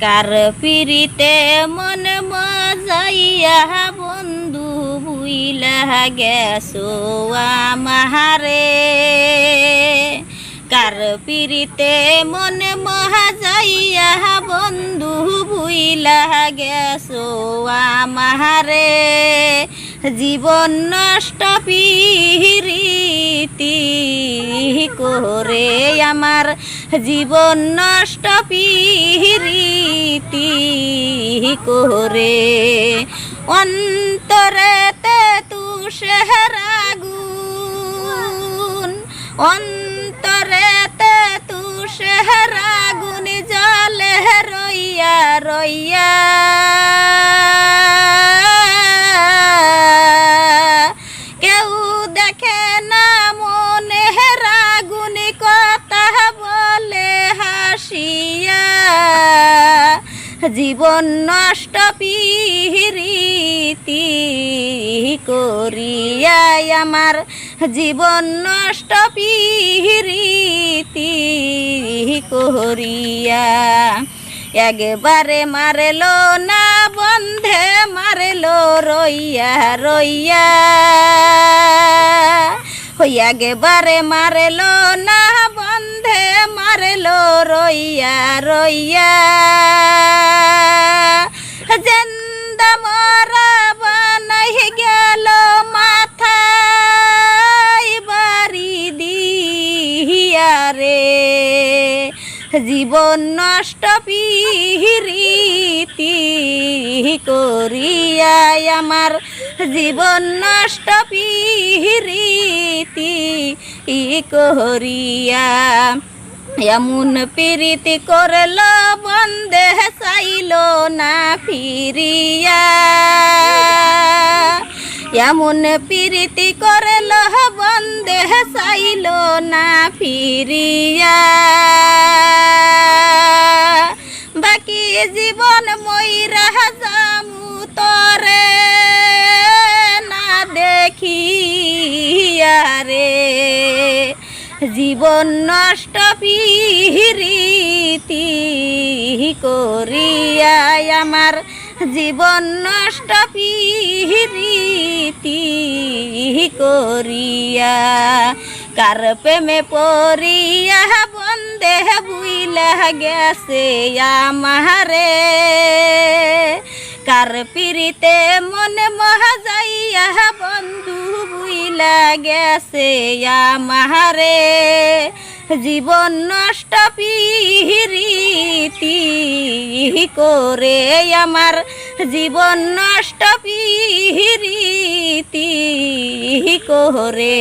কার পিরিতে মন মজাইয়া বন্ধু বুইলা গেছো আমারে? কার পিরিতে মন মহাজাইয়া বন্ধু বুইলা গেছো আমারে? জীবন নষ্ট পিরিতি করে আমার, জীবন নষ্ট পিরিতি করে। অন্তরেতে তুষেরাগুন অন্তরেতে জীবন নষ্ট পিরিতি করিয়া আমার জীবন নষ্ট পিরিতি করিয়া। একবারে মারলো না, বন্ধে মারলো, রইয়া রইয়া। হইয়া গেবারে মারলো না, বন্ধে মারলো, রইয়া রইয়া। জীবন নষ্ট পিরিতি করিয়া আমার। জীবন নষ্ট পিরিতি করিয়া এমন প্রীতি করল, বন্দে চাইল না ফিরিয়া। এমন প্রীতি করল, বন্দে চাইল না ফিরিয়া। জীবন নষ্ট পিরিতি করিয়া আমার জীবন নষ্ট পিরিতি করিয়া। কার প্রেমে পড়িয়া বন্দে বুইলা গেছে আমারে। কার পিরিতে মনে মহাজাইয়া বন্ধু বুইলা গেছে আমারে। জীবন নষ্ট পিরিতি করে আমার। জীবন নষ্ট পিরিতি করে।